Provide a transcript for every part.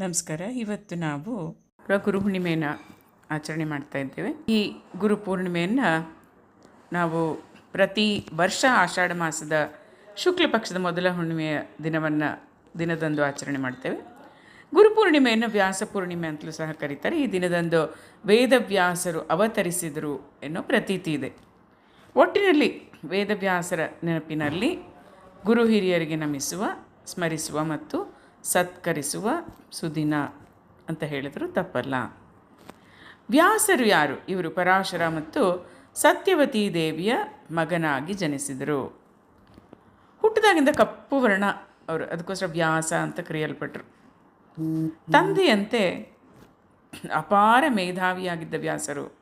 ನಮಸ್ಕಾರ. ಇವತ್ತು ನಾವು ಗುರು ಹುಣ್ಣಿಮೆಯನ್ನು ಆಚರಣೆ ಮಾಡ್ತಾ ಇದ್ದೇವೆ. ಈ ಗುರು ಪೂರ್ಣಿಮೆಯನ್ನು ನಾವು ಪ್ರತಿ ವರ್ಷ ಆಷಾಢ ಮಾಸದ ಶುಕ್ಲ ಪಕ್ಷದ ಮೊದಲ ಹುಣ್ಣಿಮೆಯ ದಿನವನ್ನು, ದಿನದಂದು ಆಚರಣೆ ಮಾಡ್ತೇವೆ. ಗುರುಪೂರ್ಣಿಮೆಯನ್ನು ವ್ಯಾಸ ಪೂರ್ಣಿಮೆ ಅಂತಲೂ ಸಹ ಕರೀತಾರೆ. ಈ ದಿನದಂದು ವೇದವ್ಯಾಸರು ಅವತರಿಸಿದರು ಎನ್ನೋ ಪ್ರತೀತಿ ಇದೆ. ಒಟ್ಟಿನಲ್ಲಿ ವೇದವ್ಯಾಸರ ನೆನಪಿನಲ್ಲಿ ಗುರು ಹಿರಿಯರಿಗೆ ನಮಿಸುವ, ಸ್ಮರಿಸುವ ಮತ್ತು ಸತ್ಕರಿಸುವ ಸುದಿನ ಅಂತ ಹೇಳಿದರೂ ತಪ್ಪಲ್ಲ. ವ್ಯಾಸರು ಯಾರು? ಇವರು ಪರಾಶರ ಮತ್ತು ಸತ್ಯವತಿ ದೇವಿಯ ಮಗನಾಗಿ ಜನಿಸಿದರು. ಹುಟ್ಟಿದಾಗಿಂದ ಕಪ್ಪು ವರ್ಣ ಅವರು, ಅದಕ್ಕೋಸ್ಕರ ವ್ಯಾಸ ಅಂತ ಕರೆಯಲ್ಪಟ್ಟರು ತಂದೆಯಂತೆ ಅಪಾರ ಮೇಧಾವಿಯಾಗಿದ್ದ ವ್ಯಾಸರು,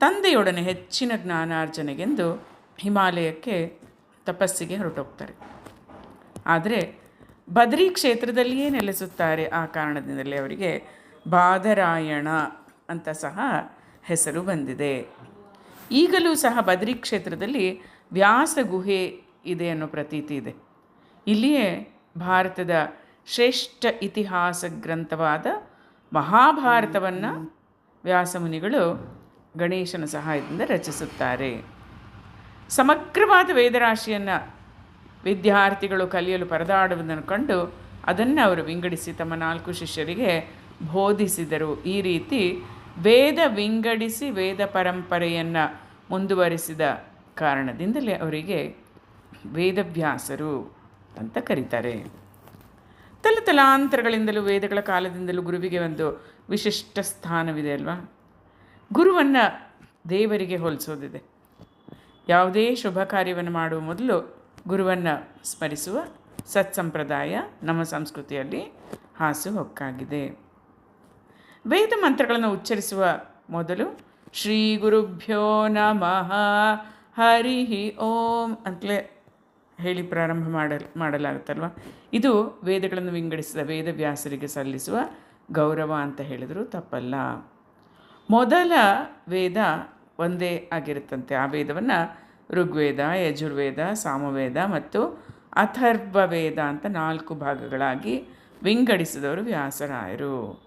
ತಂದೆಯೊಡನೆ ಹೆಚ್ಚಿನ ಜ್ಞಾನಾರ್ಜನೆಗೆಂದು ಹಿಮಾಲಯಕ್ಕೆ ತಪಸ್ಸಿಗೆ ಹೊರಟೋಗ್ತಾರೆ. ಆದರೆ ಬದ್ರಿ ಕ್ಷೇತ್ರದಲ್ಲಿಯೇ ನೆಲೆಸುತ್ತಾರೆ ಆ ಕಾರಣದಿಂದಲೇ ಅವರಿಗೆ ಬಾದರಾಯಣ ಅಂತ ಸಹ ಹೆಸರು ಬಂದಿದೆ. ಈಗಲೂ ಸಹ ಬದ್ರಿ ಕ್ಷೇತ್ರದಲ್ಲಿ ವ್ಯಾಸ ಗುಹೆ ಇದೆ ಅನ್ನೋ ಪ್ರತೀತಿ ಇದೆ. ಇಲ್ಲಿಯೇ ಭಾರತದ ಶ್ರೇಷ್ಠ ಇತಿಹಾಸ ಗ್ರಂಥವಾದ ಮಹಾಭಾರತವನ್ನು ವ್ಯಾಸಮುನಿಗಳು ಗಣೇಶನ ಸಹಾಯದಿಂದ ರಚಿಸುತ್ತಾರೆ. ಸಮಗ್ರವಾದ ವೇದರಾಶಿಯನ್ನು ವಿದ್ಯಾರ್ಥಿಗಳು ಕಲಿಯಲು ಪರದಾಡುವುದನ್ನು ಕಂಡು ಅದನ್ನು ಅವರು ವಿಂಗಡಿಸಿ ತಮ್ಮ ನಾಲ್ಕು ಶಿಷ್ಯರಿಗೆ ಬೋಧಿಸಿದರು. ಈ ರೀತಿ ವೇದ ವಿಂಗಡಿಸಿ ವೇದ ಪರಂಪರೆಯನ್ನು ಮುಂದುವರಿಸಿದ ಕಾರಣದಿಂದಲೇ ಅವರಿಗೆ ವೇದವ್ಯಾಸರು ಅಂತ ಕರೀತಾರೆ. ತಲತಲಾಂತರಗಳಿಂದಲೂ ವೇದಗಳ ಕಾಲದಿಂದಲೂ ಗುರುವಿಗೆ ಒಂದು ವಿಶಿಷ್ಟ ಸ್ಥಾನವಿದೆ ಅಲ್ವಾ? ಗುರುವನ್ನು ದೇವರಿಗೆ ಹೋಲಿಸೋದಿದೆ. ಯಾವುದೇ ಶುಭ ಕಾರ್ಯವನ್ನು ಮಾಡುವ ಮೊದಲು ಗುರುವನ್ನು ಸ್ಮರಿಸುವ ಸತ್ಸಂಪ್ರದಾಯ ನಮ್ಮ ಸಂಸ್ಕೃತಿಯಲ್ಲಿ ಹಾಸು ಹೊಕ್ಕಾಗಿದೆ. ವೇದ ಮಂತ್ರಗಳನ್ನು ಉಚ್ಚರಿಸುವ ಮೊದಲು ಶ್ರೀ ಗುರುಭ್ಯೋ ನಮಃ, ಹರಿ ಓಂ ಅಂತಲೇ ಹೇಳಿ ಪ್ರಾರಂಭ ಮಾಡಲ್, ಮಾಡಲಾಗುತ್ತಲ್ವ? ಇದು ವೇದಗಳನ್ನು ವಿಂಗಡಿಸಿದ ವೇದವ್ಯಾಸರಿಗೆ ಸಲ್ಲಿಸುವ ಗೌರವ ಅಂತ ಹೇಳಿದರೂ ತಪ್ಪಲ್ಲ. ಮೊದಲ ವೇದ ಒಂದೇ ಆಗಿರುತ್ತಂತೆ, ಆ ವೇದವನ್ನು ಋಗ್ವೇದ, ಯಜುರ್ವೇದ, ಸಾಮವೇದ ಮತ್ತು ಅಥರ್ವ ವೇದ ಅಂತ ನಾಲ್ಕು ಭಾಗಗಳಾಗಿ ವಿಂಗಡಿಸಿದವರು ವ್ಯಾಸರಾಯರು.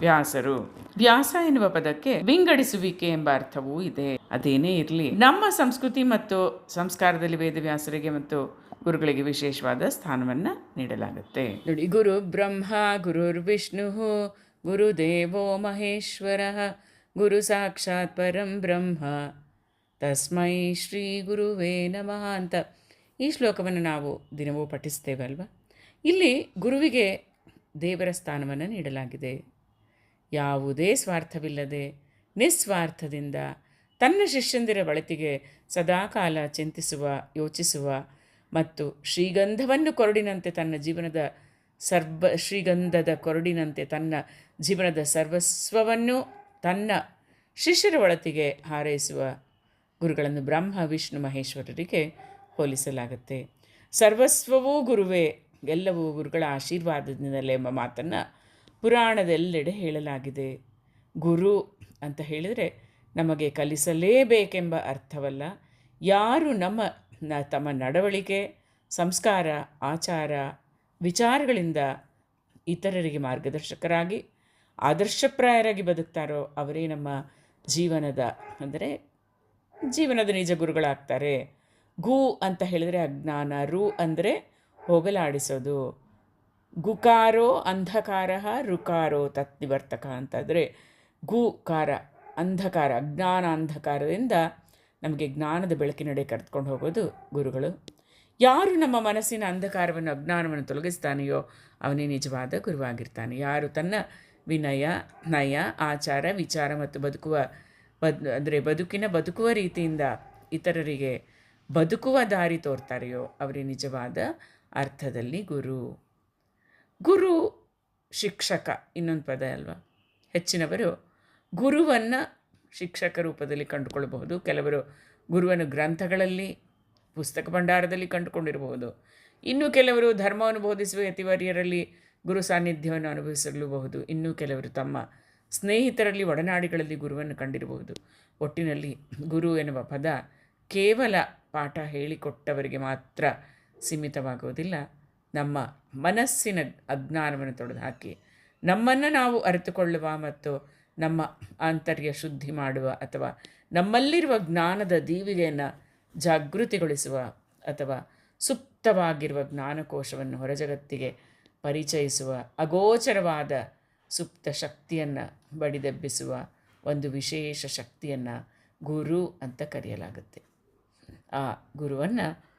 ವ್ಯಾಸರು. ವ್ಯಾಸ ಎನ್ನುವ ಪದಕ್ಕೆ ವಿಂಗಡಿಸುವಿಕೆ ಎಂಬ ಅರ್ಥವೂ ಇದೆ. ಅದೇನೇ ಇರಲಿ, ನಮ್ಮ ಸಂಸ್ಕೃತಿ ಮತ್ತು ಸಂಸ್ಕಾರದಲ್ಲಿ ವೇದವ್ಯಾಸರಿಗೆ ಮತ್ತು ಗುರುಗಳಿಗೆ ವಿಶೇಷವಾದ ಸ್ಥಾನವನ್ನು ನೀಡಲಾಗುತ್ತೆ. ನೋಡಿ, ಗುರು ಬ್ರಹ್ಮ, ಗುರುರ್ ವಿಷ್ಣು, ಗುರುದೇವೋ ಮಹೇಶ್ವರ, ಗುರು ಸಾಕ್ಷಾತ್ ಪರಂ ಬ್ರಹ್ಮ. ತಸ್ಮೈ ಶ್ರೀ ಗುರುವೇ ನಮಃ ಅಂತ ಈ ಶ್ಲೋಕವನ್ನು ನಾವು ದಿನವೂ ಪಠಿಸ್ತೇವಲ್ವ? ಇಲ್ಲಿ ಗುರುವಿಗೆ ದೇವರ ಸ್ಥಾನವನ್ನು ನೀಡಲಾಗಿದೆ. ಯಾವುದೇ ಸ್ವಾರ್ಥವಿಲ್ಲದೆ, ನಿಸ್ವಾರ್ಥದಿಂದ ತನ್ನ ಶಿಷ್ಯಂದಿರ ಬಳತಿಗೆ ಸದಾಕಾಲ ಚಿಂತಿಸುವ, ಯೋಚಿಸುವ ಮತ್ತು ಶ್ರೀಗಂಧವನ್ನು ಕೊರಡಿನಂತೆ ತನ್ನ ಜೀವನದ ಸರ್ವ, ಶ್ರೀಗಂಧದ ಕೊರಡಿನಂತೆ ತನ್ನ ಜೀವನದ ಸರ್ವಸ್ವವನ್ನು ತನ್ನ ಶಿಷ್ಯರ ಒಳತಿಗೆ ಹಾರೈಸುವ ಗುರುಗಳನ್ನು ಬ್ರಹ್ಮ, ವಿಷ್ಣು, ಮಹೇಶ್ವರರಿಗೆ ಹೋಲಿಸಲಾಗುತ್ತೆ. ಸರ್ವಸ್ವವೂ ಗುರುವೇ, ಎಲ್ಲವೂ ಗುರುಗಳ ಆಶೀರ್ವಾದದಿಂದಲೇ ಎಂಬ ಮಾತನ್ನು ಪುರಾಣದೆಲ್ಲೆಡೆ ಹೇಳಲಾಗಿದೆ. ಗುರು ಅಂತ ಹೇಳಿದರೆ ನಮಗೆ ಕಲಿಸಲೇಬೇಕೆಂಬ ಅರ್ಥವಲ್ಲ. ಯಾರು ನಮ್ಮ ತಮ್ಮ ನಡವಳಿಕೆ, ಸಂಸ್ಕಾರ, ಆಚಾರ, ವಿಚಾರಗಳಿಂದ ಇತರರಿಗೆ ಮಾರ್ಗದರ್ಶಕರಾಗಿ, ಆದರ್ಶಪ್ರಾಯರಾಗಿ ಬದುಕ್ತಾರೋ ಅವರೇ ನಮ್ಮ ಜೀವನದ, ಅಂದರೆ ಜೀವನದ ನಿಜ ಗುರುಗಳಾಗ್ತಾರೆ. ಗು ಅಂತ ಹೇಳಿದರೆ ಅಜ್ಞಾನ, ರು ಅಂದರೆ ಹೋಗಲಾಡಿಸೋದು. ಗುಕಾರೋ ಅಂಧಕಾರ ರುಕಾರೋ ತತ್ನಿವರ್ತಕ ಅಂತಂದರೆ ಗುಕಾರ ಅಂಧಕಾರ, ಅಜ್ಞಾನ ಅಂಧಕಾರದಿಂದ ನಮಗೆ ಜ್ಞಾನದ ಬೆಳಕಿನಡೆ ಕರೆದುಕೊಂಡು ಹೋಗೋದು ಗುರುಗಳು. ಯಾರು ನಮ್ಮ ಮನಸ್ಸಿನ ಅಂಧಕಾರವನ್ನು, ಅಜ್ಞಾನವನ್ನು ತೊಲಗಿಸ್ತಾನೆಯೋ ಅವನೇ ನಿಜವಾದ ಗುರುವಾಗಿರ್ತಾನೆ. ಯಾರು ತನ್ನ ವಿನಯ, ನಯ, ಆಚಾರ, ವಿಚಾರ ಮತ್ತು ಬದುಕುವ ಬದ್, ಅಂದರೆ ಬದುಕಿನ ಬದುಕುವ ರೀತಿಯಿಂದ ಇತರರಿಗೆ ಬದುಕುವ ದಾರಿ ತೋರ್ತಾರೆಯೋ ಅವರೇ ನಿಜವಾದ ಅರ್ಥದಲ್ಲಿ ಗುರು. ಗುರು ಶಿಕ್ಷಕ, ಇನ್ನೊಂದು ಪದ ಅಲ್ವಾ? ಹೆಚ್ಚಿನವರು ಗುರುವನ್ನು ಶಿಕ್ಷಕ ರೂಪದಲ್ಲಿ ಕಂಡುಕೊಳ್ಳಬಹುದು. ಕೆಲವರು ಗುರುವನ್ನು ಗ್ರಂಥಗಳಲ್ಲಿ, ಪುಸ್ತಕ ಭಂಡಾರದಲ್ಲಿ ಕಂಡುಕೊಂಡಿರಬಹುದು. ಇನ್ನು ಕೆಲವರು ಧರ್ಮವನ್ನು ಬೋಧಿಸುವ ಯತಿವರ್ಯರಲ್ಲಿ ಗುರು ಸಾನ್ನಿಧ್ಯವನ್ನು ಅನುಭವಿಸಲೂಬಹುದು. ಇನ್ನೂ ಕೆಲವರು ತಮ್ಮ ಸ್ನೇಹಿತರಲ್ಲಿ ಒಡನಾಡಿಗಳಲ್ಲಿ ಗುರುವನ್ನು ಕಂಡಿರಬಹುದು. ಒಟ್ಟಿನಲ್ಲಿ ಗುರು ಎನ್ನುವ ಪದ ಕೇವಲ ಪಾಠ ಹೇಳಿಕೊಟ್ಟವರಿಗೆ ಮಾತ್ರ ಸೀಮಿತವಾಗುವುದಿಲ್ಲ. ನಮ್ಮ ಮನಸ್ಸಿನ ಅಜ್ಞಾನವನ್ನು ತೊಡೆದು ಹಾಕಿ, ನಮ್ಮನ್ನು ನಾವು ಅರಿತುಕೊಳ್ಳುವ ಮತ್ತು ನಮ್ಮ ಆಂತರ್ಯ ಶುದ್ಧಿ ಮಾಡುವ ಅಥವಾ ನಮ್ಮಲ್ಲಿರುವ ಜ್ಞಾನದ ದೀವಿಗೆಯನ್ನು ಜಾಗೃತಿಗೊಳಿಸುವ ಅಥವಾ ಸುಪ್ತವಾಗಿರುವ ಜ್ಞಾನಕೋಶವನ್ನು ಹೊರಜಗತ್ತಿಗೆ ಪರಿಚಯಿಸುವ ಅಗೋಚರವಾದ ಸುಪ್ತ ಶಕ್ತಿಯನ್ನು ಬಡಿದೆಬ್ಬಿಸುವ ಒಂದು ವಿಶೇಷ ಶಕ್ತಿಯನ್ನು ಗುರು ಅಂತ ಕರೆಯಲಾಗುತ್ತೆ. ಆ ಗುರುವನ್ನು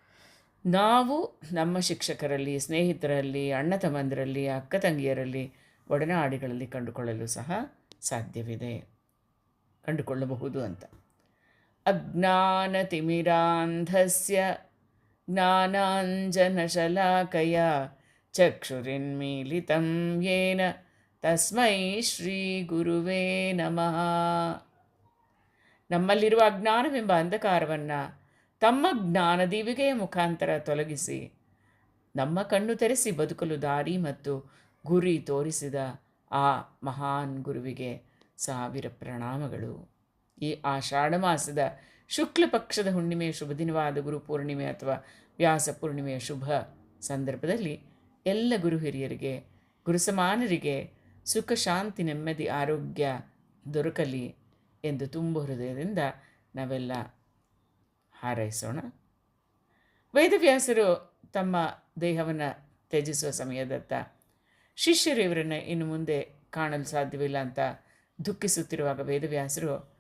ನಾವು ನಮ್ಮ ಶಿಕ್ಷಕರಲ್ಲಿ, ಸ್ನೇಹಿತರಲ್ಲಿ, ಅಣ್ಣ ತಮ್ಮಂದರಲ್ಲಿ, ಅಕ್ಕ ತಂಗಿಯರಲ್ಲಿ, ಒಡನಾಡಿಗಳಲ್ಲಿ ಕಂಡುಕೊಳ್ಳಲು ಸಹ ಸಾಧ್ಯವಿದೆ. ಕಂಡುಕೊಳ್ಳಬಹುದು ಅಂತ. ಅಜ್ಞಾನ ಅಜ್ಞಾನತಿಮಿರಾಂಧಸ್ಯ ಜ್ಞಾನಾಂಜನಶಲಾಕಯ ಚಕ್ಷುರಿನ್ಮೀಲಿತಂ ಯೇನ ತಸ್ಮೈ ಶ್ರೀ ಗುರುವೇ ನಮಃ. ನಮ್ಮಲ್ಲಿರುವ ಅಜ್ಞಾನವೆಂಬ ಅಂಧಕಾರವನ್ನು ತಮ್ಮ ಜ್ಞಾನದೀವಿಗೆಯ ಮುಖಾಂತರ ತೊಲಗಿಸಿ, ನಮ್ಮ ಕಣ್ಣು ತೆರೆಸಿ ಬದುಕಲು ದಾರಿ ಮತ್ತು ಗುರಿ ತೋರಿಸಿದ ಆ ಮಹಾನ್ ಗುರುವಿಗೆ ಸಾವಿರ ಪ್ರಣಾಮಗಳು. ಈ ಆಷಾಢ ಮಾಸದ ಶುಕ್ಲ ಪಕ್ಷದ ಹುಣ್ಣಿಮೆಯ ಶುಭ ದಿನವಾದ ಗುರು ಪೂರ್ಣಿಮೆ ಅಥವಾ ವ್ಯಾಸ ಪೂರ್ಣಿಮೆಯ ಶುಭ ಸಂದರ್ಭದಲ್ಲಿ ಎಲ್ಲ ಗುರು ಹಿರಿಯರಿಗೆ ಗುರು ಸಮಾನರಿಗೆ ಸುಖ, ಶಾಂತಿ, ನೆಮ್ಮದಿ, ಆರೋಗ್ಯ ದೊರಕಲಿ ಎಂದು ತುಂಬು ಹೃದಯದಿಂದ ನಾವೆಲ್ಲ ಹಾರೈಸೋಣ. ವೇದವ್ಯಾಸರು ತಮ್ಮ ದೇಹವನ್ನು ತ್ಯಜಿಸುವ ಸಮಯದತ್ತ ಶಿಷ್ಯರು ಇವರನ್ನು ಇನ್ನು ಮುಂದೆ ಕಾಣಲು ಸಾಧ್ಯವಿಲ್ಲ ಅಂತ ದುಃಖಿಸುತ್ತಿರುವಾಗ ವೇದವ್ಯಾಸರು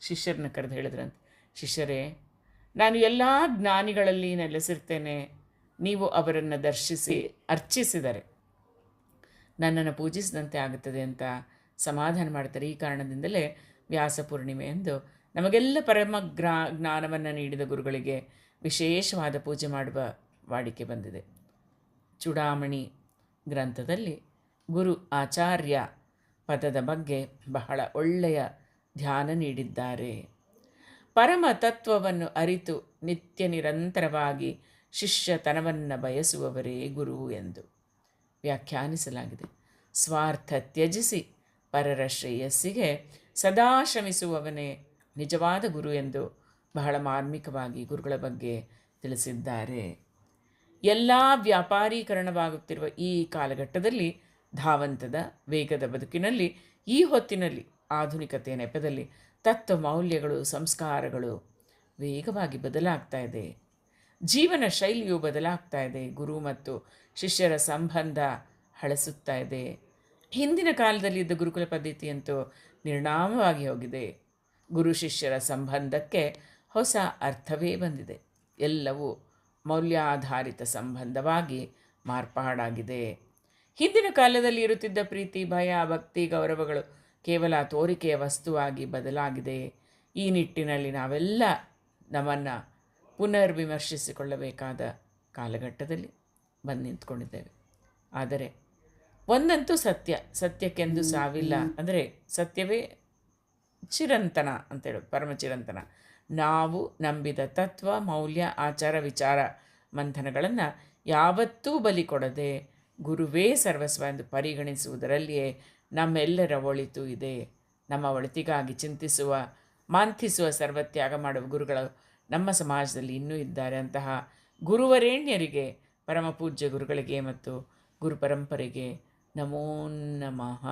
ಶಿಷ್ಯರನ್ನ ಕರೆದು ಹೇಳಿದ್ರಂತೆ, ಶಿಷ್ಯರೇ, ನಾನು ಎಲ್ಲ ಜ್ಞಾನಿಗಳಲ್ಲಿ ನೆಲೆಸಿರ್ತೇನೆ. ನೀವು ಅವರನ್ನು ದರ್ಶಿಸಿ, ಅರ್ಚಿಸಿದರೆ ನನ್ನನ್ನು ಪೂಜಿಸಿದಂತೆ ಆಗುತ್ತದೆ ಅಂತ ಸಮಾಧಾನ ಮಾಡ್ತಾರೆ. ಈ ಕಾರಣದಿಂದಲೇ ವ್ಯಾಸ ಪೂರ್ಣಿಮೆ ಎಂದು ನಮಗೆಲ್ಲ ಪರಮ ಗ್ರಾ, ಜ್ಞಾನವನ್ನು ನೀಡಿದ ಗುರುಗಳಿಗೆ ವಿಶೇಷವಾದ ಪೂಜೆ ಮಾಡುವ ವಾಡಿಕೆ ಬಂದಿದೆ. ಚೂಡಾಮಣಿ ಗ್ರಂಥದಲ್ಲಿ ಗುರು ಆಚಾರ್ಯ ಪದದ ಬಗ್ಗೆ ಬಹಳ ಒಳ್ಳೆಯ ಧ್ಯಾನ ನೀಡಿದ್ದಾರೆ. ಪರಮ ತತ್ವವನ್ನು ಅರಿತು ನಿತ್ಯ ನಿರಂತರವಾಗಿ ಶಿಷ್ಯತನವನ್ನು ಬಯಸುವವರೇ ಗುರು ಎಂದು. ವ್ಯಾಖ್ಯಾನಿಸಲಾಗಿದೆ. ಸ್ವಾರ್ಥ ತ್ಯಜಿಸಿ ಪರರ ಶ್ರೇಯಸ್ಸಿಗೆ ಸದಾ ಶ್ರಮಿಸುವವನೇ ನಿಜವಾದ ಗುರು ಎಂದು ಬಹಳ ಮಾರ್ಮಿಕವಾಗಿ ಗುರುಗಳ ಬಗ್ಗೆ ತಿಳಿಸಿದ್ದಾರೆ. ಎಲ್ಲ ವ್ಯಾಪಾರೀಕರಣವಾಗುತ್ತಿರುವ ಈ ಕಾಲಘಟ್ಟದಲ್ಲಿ, ಧಾವಂತದ ವೇಗದ ಬದುಕಿನಲ್ಲಿ, ಈ ಹೊತ್ತಿನಲ್ಲಿ, ಆಧುನಿಕತೆಯ ನೆಪದಲ್ಲಿ ತತ್ವ ಮೌಲ್ಯಗಳು, ಸಂಸ್ಕಾರಗಳು ವೇಗವಾಗಿ ಬದಲಾಗ್ತಾ ಇದೆ. ಜೀವನ ಶೈಲಿಯು ಬದಲಾಗ್ತಾ ಇದೆ. ಗುರು ಮತ್ತು ಶಿಷ್ಯರ ಸಂಬಂಧ ಹಳಸುತ್ತಾ ಇದೆ. ಹಿಂದಿನ ಕಾಲದಲ್ಲಿ ಇದ್ದ ಗುರುಕುಲ ಪದ್ಧತಿಯಂತೂ ನಿರ್ಣಾಮವಾಗಿ ಹೋಗಿದೆ. ಗುರು ಶಿಷ್ಯರ ಸಂಬಂಧಕ್ಕೆ ಹೊಸ ಅರ್ಥವೇ ಬಂದಿದೆ. ಎಲ್ಲವೂ ಮೌಲ್ಯಾಧಾರಿತ ಸಂಬಂಧವಾಗಿ ಮಾರ್ಪಾಡಾಗಿದೆ. ಹಿಂದಿನ ಕಾಲದಲ್ಲಿ ಇರುತ್ತಿದ್ದ ಪ್ರೀತಿ, ಭಯ, ಭಕ್ತಿ, ಗೌರವಗಳು ಕೇವಲ ತೋರಿಕೆಯ ವಸ್ತುವಾಗಿ ಬದಲಾಗಿದೆ. ಈ ನಿಟ್ಟಿನಲ್ಲಿ ನಾವೆಲ್ಲ ನಮ್ಮನ್ನು ಪುನರ್ವಿಮರ್ಶಿಸಿಕೊಳ್ಳಬೇಕಾದ ಕಾಲಘಟ್ಟದಲ್ಲಿ ಬಂದು ನಿಂತ್ಕೊಂಡಿದ್ದೇವೆ. ಆದರೆ ಒಂದಂತೂ ಸತ್ಯ, ಸತ್ಯಕ್ಕೆಂದು ಸಾವಿಲ್ಲ. ಅಂದರೆ ಸತ್ಯವೇ ಚಿರಂತನ ಅಂತೇಳಿ ಪರಮಚಿರಂತನ ನಾವು ನಂಬಿದ ತತ್ವ, ಮೌಲ್ಯ, ಆಚಾರ, ವಿಚಾರ, ಮಂಥನಗಳನ್ನು ಯಾವತ್ತೂ ಬಲಿ ಕೊಡದೆ ಗುರುವೇ ಸರ್ವಸ್ವ ಎಂದು ಪರಿಗಣಿಸುವುದರಲ್ಲಿಯೇ ನಮ್ಮೆಲ್ಲರ ಒಳಿತು ಇದೆ. ನಮ್ಮ ಒಳಿತಿಗಾಗಿ ಚಿಂತಿಸುವ, ಮಾಂಥಿಸುವ ಸರ್ವತ್ಯಾಗ ಮಾಡುವ ಗುರುಗಳು ನಮ್ಮ ಸಮಾಜದಲ್ಲಿ ಇನ್ನೂ ಇದ್ದಾರೆ ಅಂತಹ ಗುರುವರೇಣ್ಯರಿಗೆ ಪರಮಪೂಜ್ಯ ಗುರುಗಳಿಗೆ ಮತ್ತು ಗುರು ಪರಂಪರೆಗೆ ನಮೋ ನಮಃ.